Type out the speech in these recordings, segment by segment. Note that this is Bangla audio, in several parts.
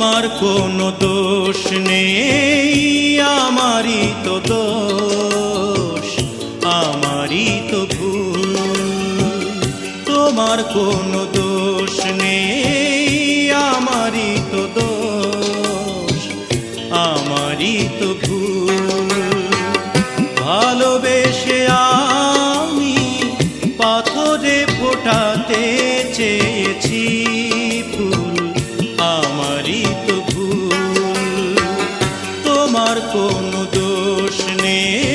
কোনো দোষ নেই, আমারই তো দোষ, আমারই তো ভুল। তোমার কোনো দোষ নেই, আমারই তো দোষ, আমারই তো ভুল। ভালোবেসে আমি পাথরে ফোটাতে চেয়েছি কোনো দোষ নেই।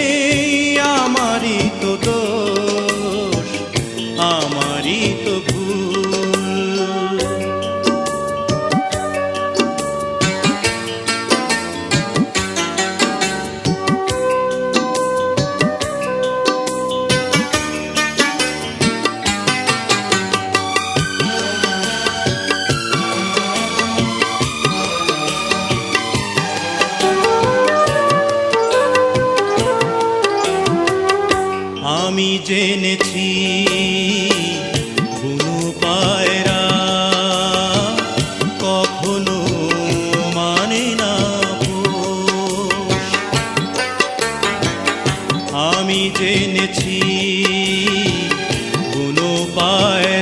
জেনেছি বুনু পায়রা কখনো মানে না। আমি জেনেছি বুনু পায়রা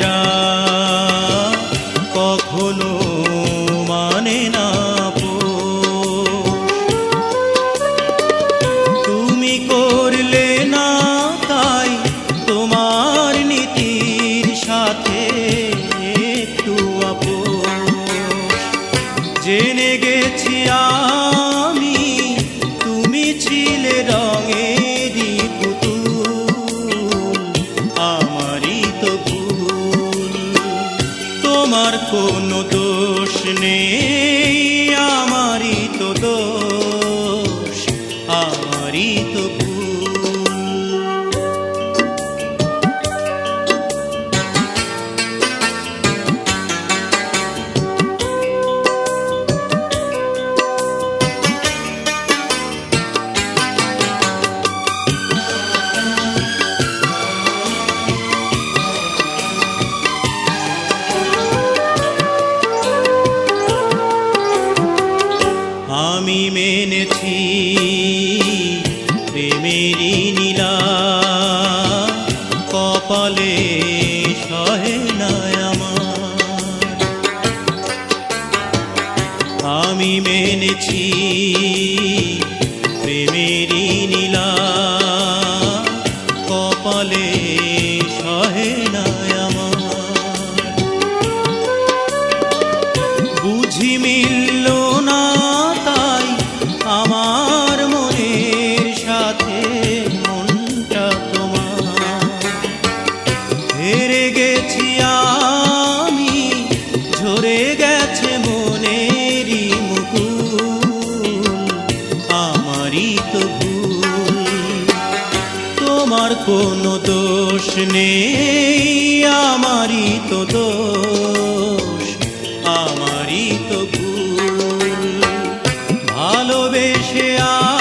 জেনে গেছি আমি তুমি ছিলে রঙে পুতুল আমারই তো ভুল। তোমার কোনো দোষ নেই। প্রেমেরই নীলা কপালে সহে আমি মেনেছি প্রেমেরই নীলা কপালে সহে আমার। বুঝি মিলল হেরে গেছি আমি, ঝরে গেছে মনেরই মুকুল। আমারই তো ভুল, তোমার কোনো দোষ নেই, আমারই তো দোষ, আমারই তো ভুল। ভালোবেসে আমি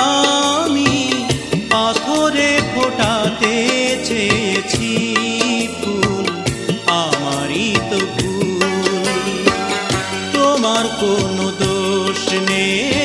কোনো দোষ নেই।